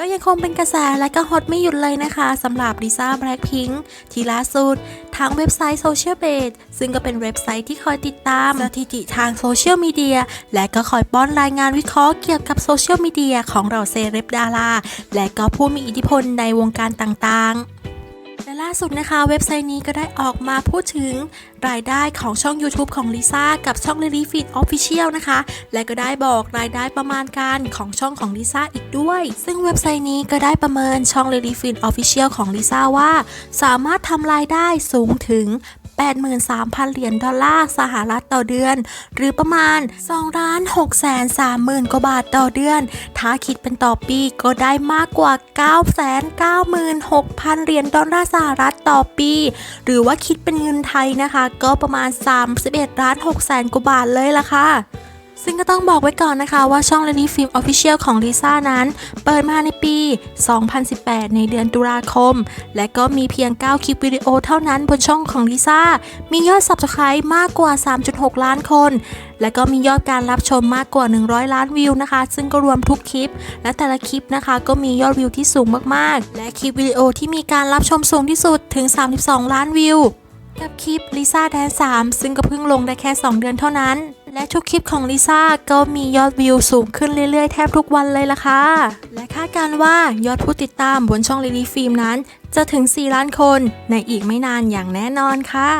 ก็ยังคงเป็นกระแสและก็ฮอตไม่หยุดเลยนะคะสำหรับลิซ่าแบล็คพิงค์ที่ล่าสุดทางเว็บไซต์โซเชียลเบดซึ่งก็เป็นเว็บไซต์ที่คอยติดตามสถิติทางโซเชียลมีเดียและก็คอยป้อนรายงานวิเคราะห์เกี่ยวกับโซเชียลมีเดียของเราเซเลบดาราและก็ผู้มีอิทธิพลในวงการต่างๆ ล่าสุดนะคะ เว็บไซต์นี้ก็ได้ออกมาพูดถึงรายได้ของช่อง YouTube ของลิซ่ากับช่อง Lily Feed Official นะคะ และก็ได้บอกรายได้ประมาณการของช่องของลิซ่าอีกด้วย ซึ่งเว็บไซต์นี้ก็ได้ประเมินช่อง Lily Feed Official ของลิซ่าว่า สามารถทำรายได้สูงถึง 83,000 เหรียญดอลลาร์สหรัฐต่อเดือน หรือประมาณ2ล้าน6แสน30,000 กว่าบาทต่อเดือน ถ้าคิดเป็นต่อปีก็ได้มากกว่า 996,000 เหรียญดอลลาร์สหรัฐต่อปี หรือว่าคิดเป็นเงินไทยนะคะ ก็ประมาณ 31ล้าน6แสนกว่าบาทเลยล่ะค่ะ ซึ่งก็ต้องบอกไว้ก่อนนะคะว่าช่อง Lady Film Official ของลิซ่านั้น เปิดมาในปี 2018 ในเดือนตุลาคม และก็มีเพียง 9 คลิปวิดีโอเท่านั้นบนช่องของลิซ่า มียอด Subscribe มากกว่า 3.6 ล้านคน และก็มียอดการรับชมมากกว่า 100 ล้านวิวนะคะ ซึ่งก็รวมทุกคลิป และแต่ละคลิปนะคะ ก็มียอดวิวที่สูงมากๆ และคลิปวิดีโอที่มีการรับชมสูงที่สุดถึง 32 ล้านวิว กับคลิปลิซ่าแดน3ซึ่งก็เพิ่งลงได้แค่ 2 เดือนเท่านั้น และทุกคลิปของลิซ่าก็มียอดวิวสูงขึ้นเรื่อยๆ แทบทุกวันเลยล่ะค่ะ และคาดการว่ายอดผู้ติดตามบนช่องลิลี่ฟิล์มนั้น จะถึง 4 ล้านคนในอีกไม่นานอย่างแน่นอนค่ะ